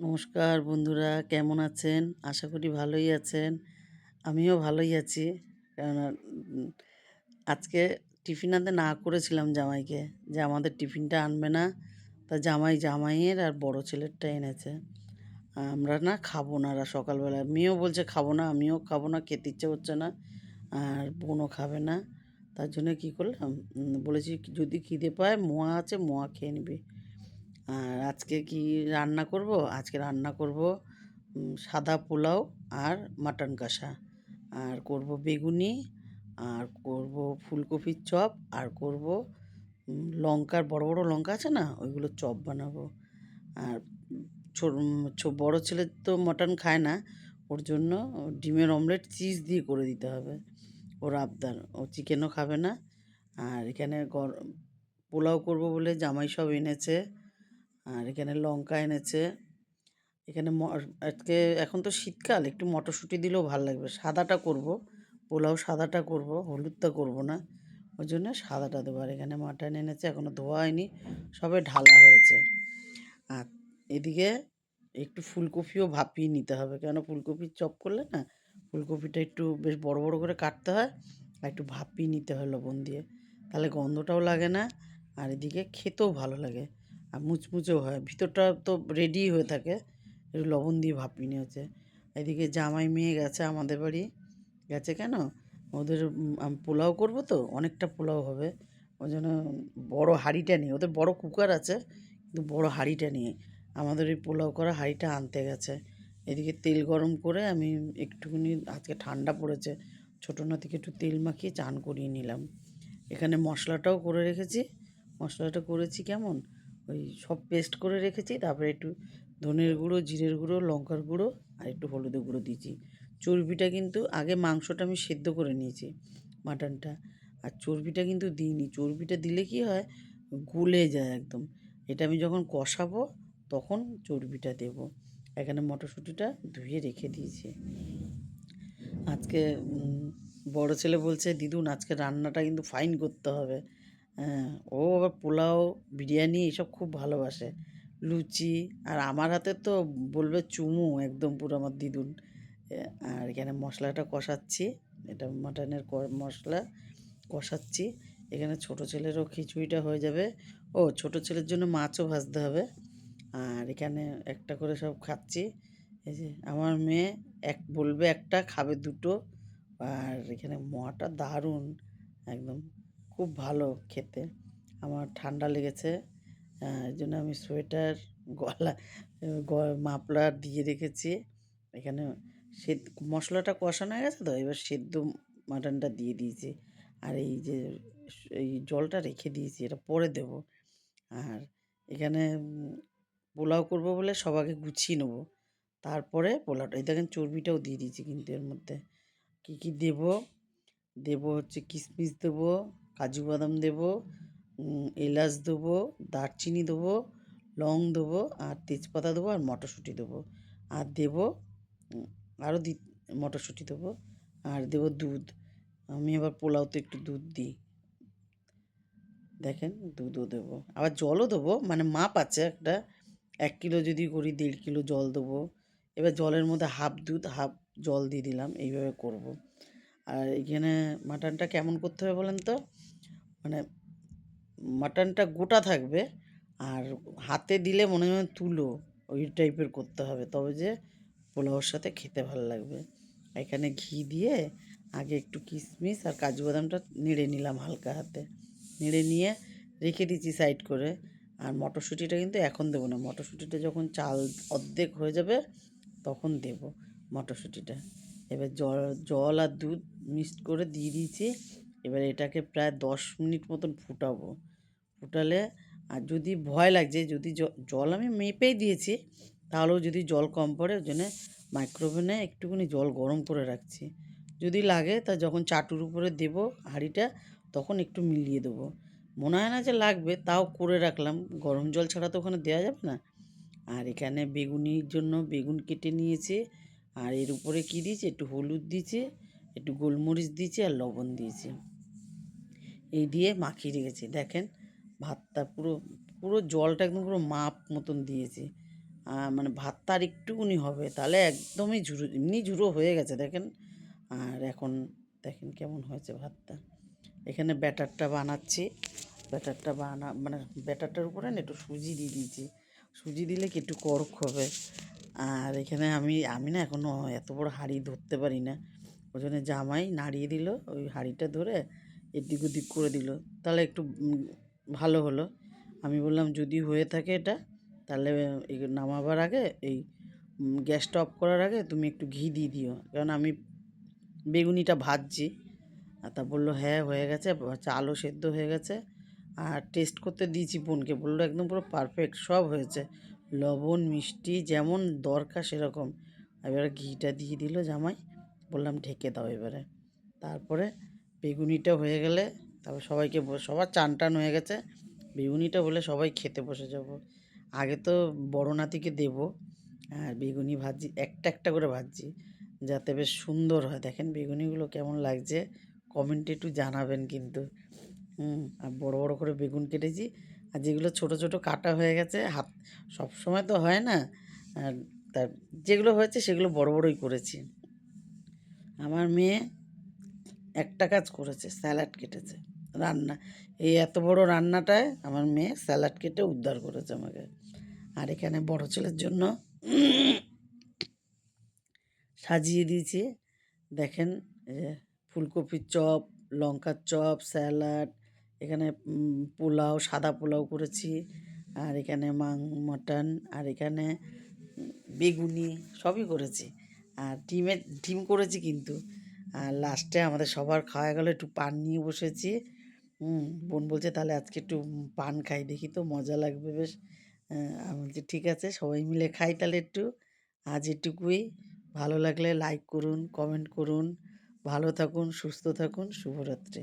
নমস্কার বন্ধুরা, কেমন আছেন? আশা করি ভালোই আছেন। আমিও ভালোই আছি। কেননা আজকে টিফিন আনতে না করেছিলাম জামাইকে। যে আমাদের টিফিনটা আনবে না, তা জামাই জামাইয়ের আর বড় ছেলেরটা এনেছে। আমরা না খাব না আর সকালবেলা। মেয়েও বলছে, খাব না। আমিও খাব না, খেতে ইচ্ছে হচ্ছে না, আর বোনও খাবে না। তার জন্য কী করলাম? বলেছি, যদি খিদে পায়, মোয়া আছে, মোয়া খেয়ে নিবি। আর আজকে কি রান্না করব? আজকে রান্না করব সাদা পোলাও আর মাটন কষা। আর করব বেগুনি, আর করব ফুলকপির চপ, আর করব লঙ্কার বড় বড় লঙ্কা আছে না, ওইগুলো চপ বানাবো। আর বড় ছেলে তো মটন খায় না, ওর জন্য ডিমের অমলেট চিজ দিয়ে করে দিতে হবে। ওর আবদার, ও চিকেনও খাবে না। আর এখানে গর, পোলাও করব বলে জামাই সব এনেছে। আর এখানে লঙ্কা এনেছে। এখানে আজকে এখন তো শীতকাল, একটু মটরশুঁটি দিলেও ভালো লাগবে। সাদাটা করব, পোলাও সাদাটা করব, হলুদটা করব না। ওই জন্য সাদাটা দেবো। আর এখানে মাটন এনেছে এখনও ধোয়া হয়নি, সবে ঢালা হয়েছে। আর এদিকে একটু ফুলকপিও ভাপিয়ে নিতে হবে, কেন ফুলকপির চপ করলে না, ফুলকপিটা একটু বেশ বড় বড় করে কাটতে হয়, আর একটু ভাপিয়ে নিতে হয় লবণ দিয়ে। তাহলে গন্ধটাও লাগে না, আর এদিকে খেতেও ভালো লাগে। আর মুচমুচেও হয়। ভিতরটা তো রেডি হয়ে থাকে। লবণ দিয়ে ভাপিয়ে নিয়েছে এদিকে জামাই মেয়ে গেছে আমাদের বাড়ি। গেছে কেন? ওদের পোলাও করব তো, অনেকটা পোলাও হবে। ওই জন্য বড়ো হাঁড়িটা নিয়ে, ওদের বড় কুকার আছে, কিন্তু বড় হাঁড়িটা নিয়ে। আমাদের ওই পোলাও করা হাঁড়িটা আনতে গেছে। এদিকে তেল গরম করে আমি একটুখানি, আজকে ঠান্ডা পড়েছে, ছোটো নাতিকে একটু তেল মাখিয়ে চান করিয়ে নিলাম। এখানে মশলাটাও করে রেখেছি। মশলাটা করেছি কেমন? ওই সব পেস্ট করে রেখেছি, তারপরে একটু ধনের গুঁড়ো, জিরের গুঁড়ো, লঙ্কার গুঁড়ো আর একটু হলুদের গুঁড়ো দিয়েছি। চর্বিটা কিন্তু আগে মাংসটা আমি সেদ্ধ করে নিয়েছি মাটনটা, আর চর্বিটা কিন্তু দিইনি। চর্বিটা দিলে কি হয়, গলে যায় একদম। এটা আমি যখন কষাবো তখন চর্বিটা দেব। এখানে মটরশুঁটিটা ধুয়ে রেখে দিয়েছি। আজকে বড় ছেলে বলছে, দিদুন, আজকে রান্নাটা কিন্তু ফাইন করতে হবে। হ্যাঁ ও আবার পোলাও, বিরিয়ানি এসব খুব ভালোবাসে। লুচি, আর আমার হাতে তো বলবে চুমু একদম পুরো আমার দিদুন আর এখানে মশলাটা কষাচ্ছি, এটা মাটনের মশলা কষাচ্ছি। এখানে ছোট ছেলেরও খিচুড়িটা হয়ে যাবে। ও, ছোট ছেলের জন্য মাছও ভাজতে হবে। আর এখানে একটা করে সব খাচ্ছি। এই যে, আমার মেয়ে এক, বলবে একটা, খাবে দুটো। আর এখানে মোয়াটা দারুণ, একদম। খুব ভালো খেতে। আমার ঠান্ডা লেগেছে এই জন্য আমি সোয়েটার, গলা মাফলার দিয়ে রেখেছি। এখানে সেদ্ধ, মশলাটা কষানো হয়ে গেছে তো, এবার সেদ্ধ মাটনটা দিয়ে দিয়েছি। আর এই যে, এই জলটা রেখে দিয়েছি, এটা পরে দেব। আর এখানে পোলাও করব বলে সবাইকে গুছিয়ে নেব। তারপরে পোলাওটা, এই দেখেন চর্বিটাও দিয়ে দিয়েছি কিন্তু এর মধ্যে। কী কী দেবো? দেবো হচ্ছে কিশমিশ দেবো কাজু বাদাম দেবো এলাচ দেবো, দারচিনি দেবো, লং দেবো, আর তেজপাতা দেবো, আর মটরশুঁটি দেবো। আর দেবো আরও দি, মটরশুঁটি দেবো, আর দেবো দুধ। আমি আবার পোলাওতে একটু দুধ দিই। দেখেন, দুধও দেবো। আবার জলও দেবো মানে মাপ আছে একটা। এক কিলো যদি করি, দেড় কিলো জল দেবো। এবার জলের মধ্যে হাফ দুধ, হাফ জল দিয়ে দিলাম, এইভাবে করব। আর এখানে মাটনটা কেমন করতে হবে বলেন তো? মানে মাটনটা গোটা থাকবে আর হাতে দিলে মনে হয় তুলো, ওই টাইপের করতে হবে। তবে যে পোলাওর সাথে খেতে ভালো লাগবে। এখানে ঘি দিয়ে আগে একটু কিশমিশ আর কাজু বাদামটা নেড়ে নিলাম হালকা হাতে। নেড়ে নিয়ে রেখে দিচ্ছি সাইড করে। আর মটরশুঁটিটা কিন্তু এখন দেবো না। মটরশুঁটিটা যখন চাল অর্ধেক হয়ে যাবে, তখন দেব মটরশুঁটিটা। এবার জল জল আর দুধ মিক্সড করে দিয়ে দিয়েছি। এবার এটাকে প্রায় দশ মিনিট মতন ফুটাবো। ফুটালে আর যদি ভয় লাগছে, যদি জল আমি মেপেই দিয়েছি, তাহলেও যদি জল কম পড়ে, ওই জন্যে মাইক্রোওভেনে একটুখানি জল গরম করে রাখছি। যদি লাগে, তা যখন চাটুর উপরে দেবো হাঁড়িটা, তখন একটু মিলিয়ে দেবো। মনে হয় না যে লাগবে, তাও করে রাখলাম। গরম জল ছাড়া তো ওখানে দেওয়া যাবে না। আর এখানে বেগুনির জন্য বেগুন কেটে নিয়েছি। আর এর উপরে কী দিয়েছি? একটু হলুদ দিয়েছি, একটু গোলমরিচ দিয়েছি আর লবণ দিয়েছি। এই দিয়ে মাখিয়ে রেখেছি। দেখেন, ভাতটা পুরো পুরো জলটা একদম পুরো মাপ মতন দিয়েছি। মানে ভাতটা আর একটুকুনি হবে, তাহলে একদমই ঝুরো, এমনি ঝুরো হয়ে গেছে, দেখেন। আর এখন দেখেন কেমন হয়েছে ভাতটা। এখানে ব্যাটারটা বানাচ্ছি। ব্যাটারটা বানা মানে ব্যাটারটার উপরে না একটু সুজি দিয়ে দিয়েছি। সুজি দিলে কি একটু করক হবে। আর এখানে আমি আমি না এখনও এত বড় হাঁড়ি ধরতে পারি না। ওই জন্য জামাই নাড়িয়ে দিল, ওই হাঁড়িটা ধরে এদিক ওদিক করে দিল। তাহলে একটু ভালো হলো। আমি বললাম, যদি হয়ে থাকে এটা, তাহলে নামাবার আগে এই গ্যাসটা অফ করার আগে তুমি একটু ঘি দিয়ে দিও। কারণ আমি বেগুনিটা ভাজছি। আর তা বলল হ্যাঁ হয়ে গেছে বা- চালও সেদ্ধ হয়ে গেছে। আর টেস্ট করতে দিয়েছি বোনকে। বলল, একদম পুরো পারফেক্ট সব হয়েছে। লবণ, মিষ্টি, যেমন দরকার সেরকম। এবারে ঘিটা দিয়ে দিল জামাই। বললাম, ঢেকে দাও এবারে। তারপরে বেগুনিটা হয়ে গেলে তারপর সবাইকে সবার চান টান হয়ে গেছে, বেগুনিটা হলে সবাই খেতে বসে যাব। আগে তো বড় নাতিকে দেবো, আর বেগুনি ভাজি, একটা একটা করে ভাজছি, যাতে বেশ সুন্দর হয়। দেখেন বেগুনিগুলো কেমন লাগছে, কমেন্টে একটু জানাবেন কিন্তু। হুম, আর বড় বড় করে বেগুন কেটেছি, আর যেগুলো ছোট ছোট কাটা হয়ে গেছে, হাত, সব সময় তো হয় না, আর তার, যেগুলো হয়েছে সেগুলো বড় বড়ই করেছি। আমার মেয়ে একটা কাজ করেছে, স্যালাড কেটেছে, রান্না। এই এত বড় রান্নাটায় আমার মেয়ে স্যালাড কেটে উদ্ধার করেছে আমাকে। আর এখানে বড় ছেলের জন্য সাজিয়ে দিয়েছি। দেখেন ফুলকপির চপ, লঙ্কার চপ, স্যালাড, এখানে পোলাও, সাদা পোলাও করেছি। আর এখানে মাং, মটন, আর এখানে বেগুনি সবই করেছি। আর ডিমের ডিম করেছি কিন্তু। আর লাস্টে আমাদের সবার খাওয়া গেলো একটু পান নিয়ে বসেছি। হুম বোন বলছে তাহলে আজকে একটু পান খাই দেখি তো মজা লাগবে বেশ। আহ, আমি বলছি ঠিক আছে সবাই মিলে খাই তাহলে একটু। আজ এটুকুই। ভালো লাগলে লাইক করুন কমেন্ট করুন। ভালো থাকুন সুস্থ থাকুন শুভরাত্রি।